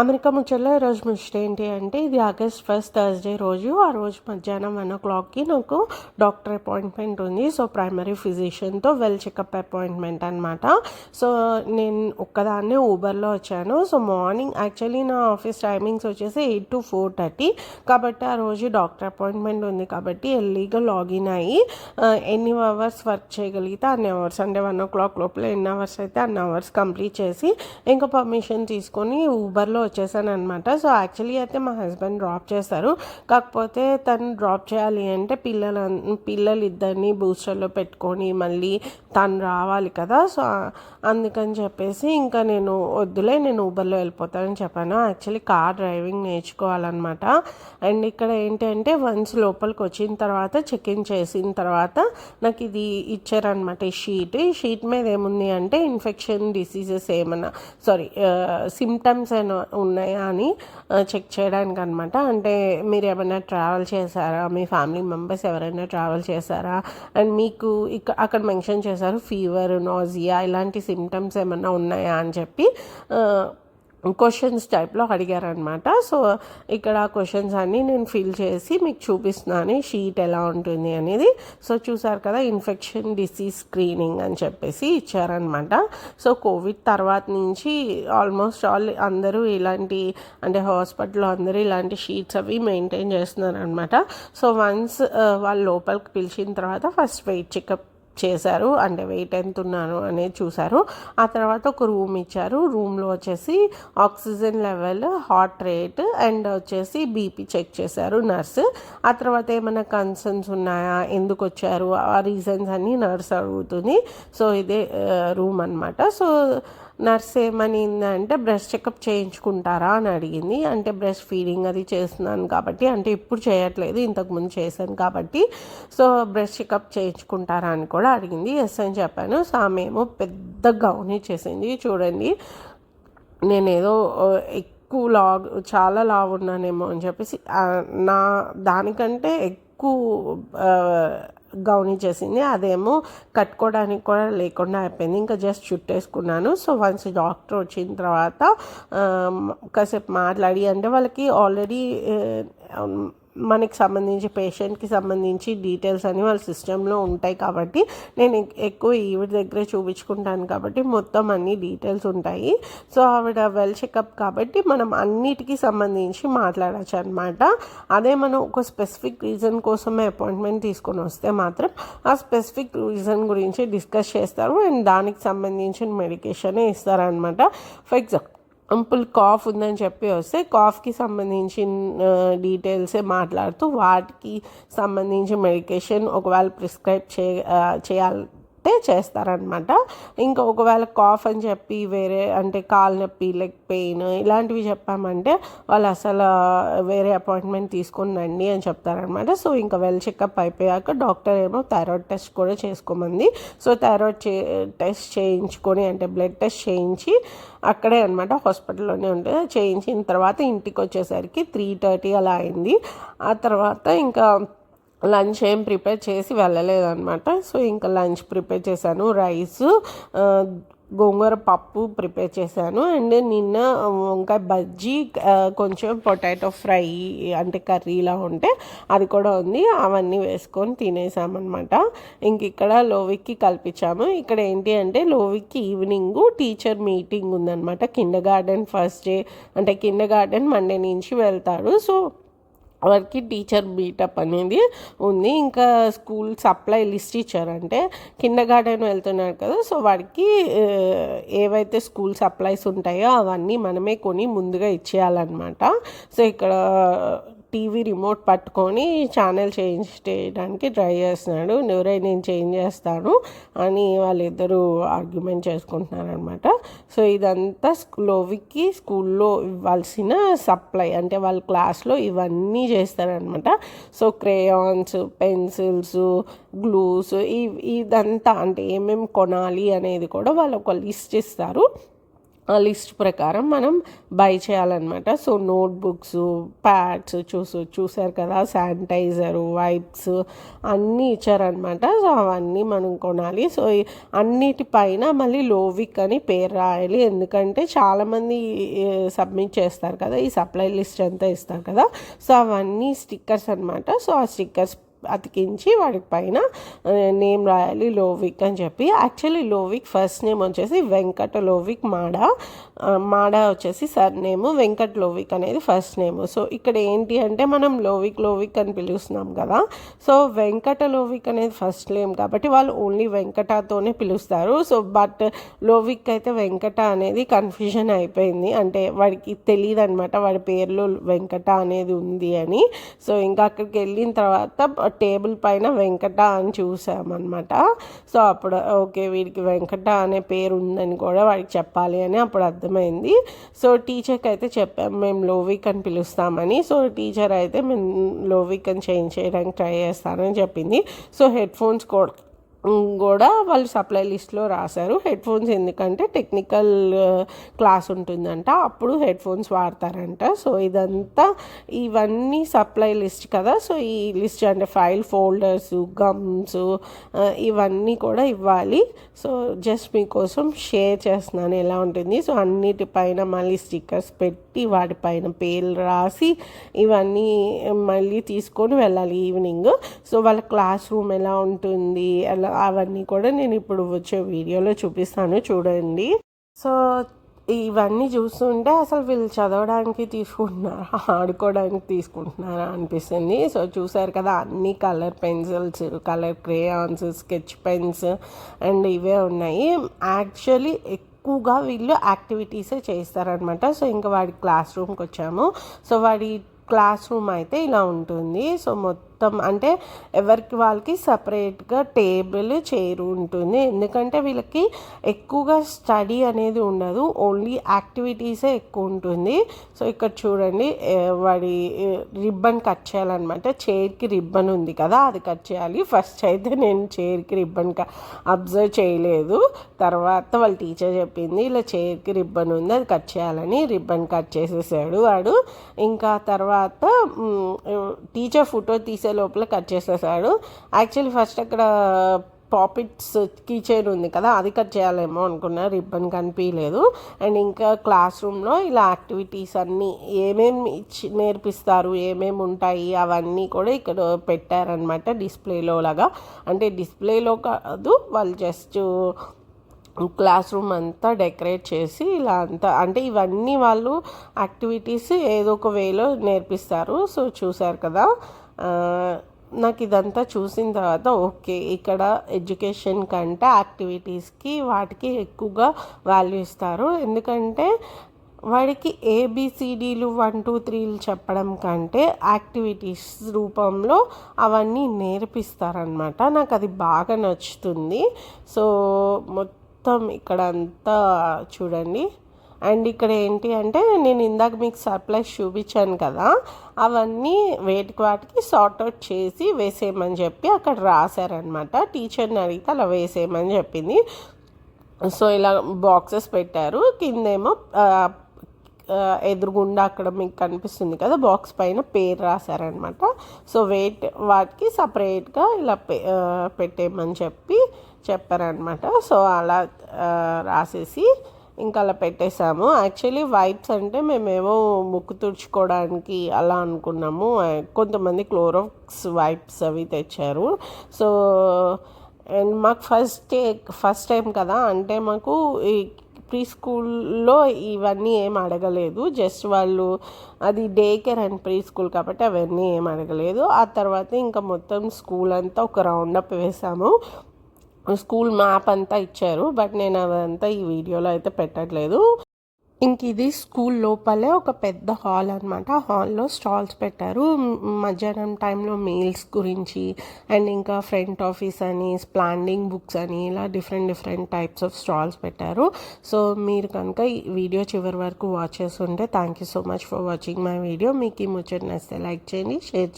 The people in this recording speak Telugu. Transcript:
అమెరికా ముచ్చట్లో ఈరోజు ముచ్చట ఏంటి అంటే ఇది ఆగస్ట్ ఫస్ట్ థర్స్డే రోజు. ఆ రోజు మధ్యాహ్నం వన్ ఓ క్లాక్కి నాకు డాక్టర్ అపాయింట్మెంట్ ఉంది. సో ప్రైమరీ ఫిజిషియన్తో వెల్ చెకప్ అపాయింట్మెంట్ అనమాట సో నేను ఒక్కదాన్నే ఊబర్లో వచ్చాను. సో మార్నింగ్ యాక్చువల్లీ నా ఆఫీస్ టైమింగ్స్ వచ్చేసి ఎయిట్ టు ఫోర్ థర్టీ. కాబట్టి ఆ రోజు డాక్టర్ అపాయింట్మెంట్ ఉంది కాబట్టి ఎర్లీగా లాగిన్ అయ్యి ఎన్ని అవర్స్ వర్క్ చేయగలిగితే అన్ని అవర్స్. అంటే వన్ ఓ క్లాక్ లోపల ఎన్ని అవర్స్ అయితే అన్ని అవర్స్ కంప్లీట్ చేసి ఇంకా పర్మిషన్ తీసుకొని ఊబర్లో వచ్చేసాను అనమాట సో యాక్చువల్లీ అయితే మా హస్బెండ్ డ్రాప్ చేస్తారు కాకపోతే తను డ్రాప్ చేయాలి అంటే పిల్లల పిల్లలు ఇద్దరిని బూస్టర్లో పెట్టుకొని మళ్ళీ తను రావాలి కదా. సో అందుకని చెప్పేసి ఇంకా నేను వద్దులే నేను ఊబర్లో వెళ్ళిపోతానని చెప్పాను. యాక్చువల్లీ కార్ డ్రైవింగ్ నేర్చుకోవాలన్నమాట. అండ్ ఇక్కడ ఏంటంటే వన్స్ లోపలికి వచ్చిన తర్వాత చెక్ ఇన్ చేసిన తర్వాత నాకు ఇది ఇచ్చారనమాట ఈ షీట్ ఈ షీట్ మీద ఏముంది అంటే ఇన్ఫెక్షన్ డిసీజెస్ ఏమన్నా సారీ సిమ్టమ్స్ ఏమో ఉన్నాయా అని చెక్ చేయడానికి అనమాట అంటే మీరు ఏమైనా ట్రావెల్ చేశారా? మీ ఫ్యామిలీ మెంబర్స్ ఎవరైనా ట్రావెల్ చేశారా? అండ్ మీకు ఇక అక్కడ మెన్షన్ చేశారు ఫీవర్ నాజియా ఇలాంటి సిమ్టమ్స్ ఏమైనా ఉన్నాయా అని చెప్పి క్వశ్చన్స్ టైప్లో అడిగారనమాట. సో ఇక్కడ క్వశ్చన్స్ అన్నీ నేను ఫిల్ చేసి మీకు చూపిస్తున్నాను షీట్ ఎలా ఉంటుంది అనేది. సో చూసారు కదా ఇన్ఫెక్షన్ డిసీజ్ స్క్రీనింగ్ అని చెప్పేసి ఇచ్చారనమాట. సో కోవిడ్ తర్వాత నుంచి ఆల్మోస్ట్ ఆల్ అందరూ ఇలాంటి అంటే హాస్పిటల్లో అందరూ ఇలాంటి షీట్స్ అవి మెయింటైన్ చేస్తున్నారనమాట. సో వన్స్ uh, వాళ్ళు లోపలికి పిలిచిన తర్వాత ఫస్ట్ వెయిట్ చెకప్ చేశారు. అంటే వెయిట్ ఎంత ఉన్నాను అనేది చూశారు. ఆ తర్వాత ఒక రూమ్ ఇచ్చారు. రూమ్లో వచ్చేసి oxygen level heart rate and వచ్చేసి బీపీ చెక్ చేశారు నర్స్. ఆ తర్వాత ఏమైనా కన్సర్న్స్ ఉన్నాయా? ఎందుకు వచ్చారు? ఆ రీజన్స్ అన్నీ నర్స్ అడుగుతుంది. సో ఇదే రూమ్ అనమాట సో నర్స్ ఏమనిందంటే బ్రెస్ట్ చెకప్ చేయించుకుంటారా? అని అడిగింది. అంటే బ్రెస్ట్ ఫీడింగ్ అది చేస్తున్నాను కాబట్టి అంటే ఇప్పుడు చేయట్లేదు ఇంతకుముందు చేశాను కాబట్టి సో బ్రెస్ట్ చెకప్ చేయించుకుంటారా? అని కూడా అడిగింది. ఎస్ అని చెప్పాను. సో ఆమె ఏమో పెద్ద గౌన్ ఇచ్చేసింది చూడండి. నేనేదో ఎక్కువ లాగ్ చాలా లావు ఉన్నానేమో అని చెప్పేసి నా దానికంటే ఎక్కువ గౌని చేసింది. అదేమో కట్టుకోవడానికి కూడా లేకుండా అయిపోయింది. ఇంకా జస్ట్ చుట్టేసుకున్నాను. సో వన్స్ డాక్టర్ వచ్చిన తర్వాత కాసేపు మాట్లాడి అంటే వాళ్ళకి ఆల్రెడీ మనకి సంబంధించి పేషెంట్కి సంబంధించి డీటెయిల్స్ అని వాళ్ళ సిస్టంలో ఉంటాయి కాబట్టి నేను ఎక్కువ ఈవిడ దగ్గరే చూపించుకుంటాను కాబట్టి మొత్తం అన్ని డీటెయిల్స్ ఉంటాయి. సో ఆవిడ వెల్ చెకప్ కాబట్టి మనం అన్నిటికీ సంబంధించి మాట్లాడచ్చు అనమాట అదే మనం ఒక స్పెసిఫిక్ రీజన్ కోసమే అపాయింట్మెంట్ తీసుకొని వస్తే మాత్రం ఆ స్పెసిఫిక్ రీజన్ గురించి డిస్కస్ చేస్తారు అండ్ దానికి సంబంధించిన మెడికేషనే ఇస్తారనమాట ఫర్ ఎగ్జాంపుల్ అంపుల్ కాఫ్ ఉందని చెప్పి వస్తే కాఫ్కి సంబంధించిన డీటెయిల్సే మాట్లాడుతూ వాటికి సంబంధించి మెడికేషన్ ఒకవేళ ప్రిస్క్రైబ్ చే ఆ, బట్టే చేస్తారనమాట. ఇంకా ఒకవేళ కాఫ్ అని చెప్పి వేరే అంటే కాలు నొప్పి లెగ్ పెయిన్ ఇలాంటివి చెప్పామంటే వాళ్ళు అసలు వేరే అపాయింట్మెంట్ తీసుకుని రండి అని చెప్తారనమాట. సో ఇంకా వెల్ చెకప్ అయిపోయాక డాక్టర్ ఏమో థైరాయిడ్ టెస్ట్ కూడా చేసుకోమంది. సో థైరాయిడ్ చే టెస్ట్ చేయించుకొని అంటే బ్లడ్ టెస్ట్ చేయించి అక్కడే అనమాట హాస్పిటల్లోనే ఉంటుంది చేయించిన తర్వాత ఇంటికి వచ్చేసరికి త్రీ థర్టీ అలా అయింది. ఆ తర్వాత ఇంకా లంచ్ ఏం ప్రిపేర్ చేసి వెళ్ళలేదన్నమాట. సో ఇంకా లంచ్ ప్రిపేర్ చేశాను. రైస్ గోంగూర పప్పు ప్రిపేర్ చేశాను. అండ్ నిన్న వంకాయ బజ్జీ కొంచెం పొటాటో ఫ్రై అంటే కర్రీలా ఉంటే అది కూడా ఉంది. అవన్నీ వేసుకొని తినేసామన్నమాట. ఇంక ఇక్కడ లోవిక్కి కల్పించాము. ఇక్కడ ఏంటి అంటే లోవిక్కి ఈవినింగ్ టీచర్ మీటింగ్ ఉందన్నమాట. కిండర్ గార్డెన్ ఫస్ట్ డే అంటే కిండర్ గార్డెన్ మండే నుంచి వెళ్తాడు. సో వారికి టీచర్ బీటప్ అనేది ఉంది. ఇంకా స్కూల్ సప్లై లిస్ట్ ఇచ్చారంటే కింద గార్డెన్ వెళ్తున్నారు కదా సో వాడికి ఏవైతే స్కూల్ సప్లైస్ ఉంటాయో అవన్నీ మనమే కొని ముందుగా ఇచ్చేయాలన్నమాట. సో ఇక్కడ టీవీ రిమోట్ పట్టుకొని ఛానల్ చేంజ్ చేయడానికి ట్రై చేస్తున్నాడు. ఎవరై నేను చేంజ్ చేస్తాను అని వాళ్ళిద్దరూ ఆర్గ్యుమెంట్ చేసుకుంటున్నారనమాట సో ఇదంతా లోవికి స్కూల్లో ఇవ్వాల్సిన సప్లై అంటే వాళ్ళ క్లాస్లో ఇవన్నీ చేస్తారనమాట సో క్రేయాన్స్ పెన్సిల్స్ గ్లూస్ ఇదంతా అంటే ఏమేమి కొనాలి అనేది కూడా వాళ్ళు ఒక లిస్ట్ ఇస్తారు. లిస్ట్ ప్రకారం మనం బై చేయాలన్నమాట. సో నోట్బుక్స్ ప్యాడ్స్ చూసు చూసారు కదా శానిటైజరు వైప్స్ అన్నీ ఇచ్చారనమాట సో అవన్నీ మనం కొనాలి. సో ఈ అన్నిటిపైన మళ్ళీ లోవిక్ అని పేరు రాయాలి. ఎందుకంటే చాలామంది సబ్మిట్ చేస్తారు కదా ఈ సప్లై లిస్ట్ అంతా ఇస్తారు కదా. సో అవన్నీ స్టిక్కర్స్ అనమాట సో ఆ స్టిక్కర్స్ అతికించి వాడికి పైన నేమ్ రాయాలి లోవిక్ అని చెప్పి. యాక్చువల్లీ లోవిక్ ఫస్ట్ నేమ్ వచ్చేసి వెంకట లోవిక్ మాడ. మాడ వచ్చేసి సర్ నేమ్ వెంకట్ లోవిక్ అనేది ఫస్ట్ నేమ్ సో ఇక్కడ ఏంటి అంటే మనం లోవిక్ లోవిక్ అని పిలుస్తున్నాం కదా. సో వెంకట లోవిక్ అనేది ఫస్ట్ నేమ్ కాబట్టి వాళ్ళు ఓన్లీ వెంకటతోనే పిలుస్తారు. సో బట్ లోవిక్ అయితే వెంకట అనేది కన్ఫ్యూజన్ అయిపోయింది. అంటే వాడికి తెలియదు అనమాట వాడి పేర్లో వెంకట అనేది ఉంది అని. సో ఇంకా అక్కడికి వెళ్ళిన తర్వాత టేబుల్ పైన వెంకట అని చూసామన్నమాట. సో అప్పుడు ఓకే వీడికి వెంకట అనే పేరు ఉందని కూడా వాడికి చెప్పాలి అని అప్పుడు అర్థమైంది. సో టీచర్కి అయితే చెప్పాము మేము లోవిక్ అని పిలుస్తామని. సో టీచర్ అయితే మేము లోవిక్ అని చేంజ్ చేయడానికి ట్రై చేస్తానని చెప్పింది. సో హెడ్ ఫోన్స్ కూడా కూడా వాళ్ళు సప్లై లిస్ట్లో రాశారు. హెడ్ ఫోన్స్ ఎందుకంటే టెక్నికల్ క్లాస్ ఉంటుందంట. అప్పుడు హెడ్ ఫోన్స్ వాడతారంట. సో ఇదంతా ఇవన్నీ సప్లై లిస్ట్ కదా. సో ఈ లిస్ట్ అంటే ఫైల్ ఫోల్డర్స్ గమ్స్ ఇవన్నీ కూడా ఇవ్వాలి. సో జస్ట్ మీకోసం షేర్ చేస్తున్నాను ఎలా ఉంటుంది. సో అన్నిటిపైన మళ్ళీ స్టిక్కర్స్ పెట్టి వాటిపైన పేర్లు రాసి ఇవన్నీ మళ్ళీ తీసుకొని వెళ్ళాలి ఈవినింగ్. సో వాళ్ళ క్లాస్ రూమ్ ఎలా ఉంటుంది ఎలా అవన్నీ కూడా నేను ఇప్పుడు వచ్చే వీడియోలో చూపిస్తాను చూడండి. సో ఇవన్నీ చూస్తుంటే అసలు వీళ్ళు చదవడానికి తీసుకుంటున్నారా ఆడుకోవడానికి తీసుకుంటున్నారా అనిపిస్తుంది. సో చూసారు కదా అన్ని colour pencils colour crayons sketch pens and ఇవే ఉన్నాయి. యాక్చువల్లీ ఎక్కువగా వీళ్ళు యాక్టివిటీసే చేస్తారనమాట. సో ఇంకా వాడి క్లాస్ రూమ్కి వచ్చాము. సో వాడి క్లాస్ రూమ్ అయితే ఇలా ఉంటుంది. సో మొత్తం మొత్తం అంటే ఎవరికి వాళ్ళకి సపరేట్గా టేబుల్ చైర్ ఉంటుంది. ఎందుకంటే వీళ్ళకి ఎక్కువగా స్టడీ అనేది ఉండదు. ఓన్లీ యాక్టివిటీసే ఎక్కువ ఉంటుంది. సో ఇక్కడ చూడండి వాడి రిబ్బన్ కట్ చేయాలన్నమాట. చైర్కి రిబ్బన్ ఉంది కదా అది కట్ చేయాలి. ఫస్ట్ అయితే నేను చైర్కి రిబ్బన్ అబ్జర్వ్ చేయలేదు. తర్వాత వాళ్ళ టీచర్ చెప్పింది ఇలా చైర్కి రిబ్బన్ ఉంది అది కట్ చేయాలని రిబ్బన్ కట్ చేసేసాడు వాడు. ఇంకా తర్వాత టీచర్ ఫోటో తీసే లోపల కట్ చేసేసాడు. యాక్చువల్లీ ఫస్ట్ అక్కడ పాపిట్స్ కీ చైన్ ఉంది కదా అది కట్ చేయాలేమో అనుకున్నా రిబ్బన్ కనిపించలేదు అండ్ ఇంకా క్లాస్ రూమ్లో ఇలా యాక్టివిటీస్ అన్నీ ఏమేమి ఇచ్చి నేర్పిస్తారు ఏమేమి ఉంటాయి అవన్నీ కూడా ఇక్కడ పెట్టారనమాట డిస్ప్లేలో లాగా. అంటే డిస్ప్లేలో కాదు వాళ్ళు జస్ట్ క్లాస్ రూమ్ అంతా డెకరేట్ చేసి ఇలా అంతా అంటే ఇవన్నీ వాళ్ళు యాక్టివిటీస్ ఏదో ఒక వేలో నేర్పిస్తారు. సో చూసారు కదా. నాకు ఇదంతా చూసిన తర్వాత ఓకే ఇక్కడ ఎడ్యుకేషన్ కంటే యాక్టివిటీస్కి వాటికి ఎక్కువగా వాల్యూ ఇస్తారు. ఎందుకంటే వాడికి ఏబిసిడీలు వన్ టూ త్రీలు చెప్పడం కంటే యాక్టివిటీస్ రూపంలో అవన్నీ నేర్పిస్తారనమాట నాకు అది బాగా నచ్చుతుంది. సో మొత్తం ఇక్కడ అంతా చూడండి. అండ్ ఇక్కడ ఏంటి అంటే నేను ఇందాక మీకు సర్ప్లైజ్ చూపించాను కదా అవన్నీ వేటికి వాటికి సార్ట్అవుట్ చేసి వేసేయమని చెప్పి అక్కడ రాశారనమాట టీచర్ని అడిగితే అలా వేసేయమని చెప్పింది. సో ఇలా బాక్సెస్ పెట్టారు. కిందేమో ఎదురుగుండా అక్కడ మీకు కనిపిస్తుంది కదా బాక్స్ పైన పేరు రాశారనమాట సో వెయిట్ వాటికి సపరేట్గా ఇలా పెట్టేయమని చెప్పి చెప్పారనమాట సో అలా రాసేసి ఇంకా అలా పెట్టేశాము. యాక్చువల్లీ వైప్స్ అంటే మేమేమో ముక్కు తుడుచుకోవడానికి అలా అనుకున్నాము. కొంతమంది క్లోరోక్స్ వైప్స్ అవి తెచ్చారు. సో అండ్ మాకు ఫస్ట్ ఫస్ట్ టైం కదా. అంటే మాకు ఈ ప్రీ స్కూల్లో ఇవన్నీ ఏం అడగలేదు. జస్ట్ వాళ్ళు అది day care and preschool కాబట్టి అవన్నీ ఏం అడగలేదు. ఆ తర్వాత ఇంకా మొత్తం స్కూల్ అంతా ఒక రౌండప్ వేసాము. స్కూల్ మ్యాప్ అంతా ఇచ్చారు బట్ నేను అదంతా ఈ వీడియోలో అయితే పెట్టట్లేదు. ఇంక ఇది స్కూల్ లోపలే ఒక పెద్ద హాల్ అనమాట హాల్లో స్టాల్స్ పెట్టారు. మధ్యాహ్నం టైంలో మీల్స్ గురించి అండ్ ఇంకా ఫ్రంట్ ఆఫీస్ అని ప్లాండింగ్ బుక్స్ అని ఇలా different different types of stalls పెట్టారు. సో మీరు కనుక ఈ వీడియో చివరి వరకు వాచ్ చేస్తుంటే thank you so much for watching my video. మీకు ఈ ముచ్చట నచ్చితే లైక్ చేయండి షేర్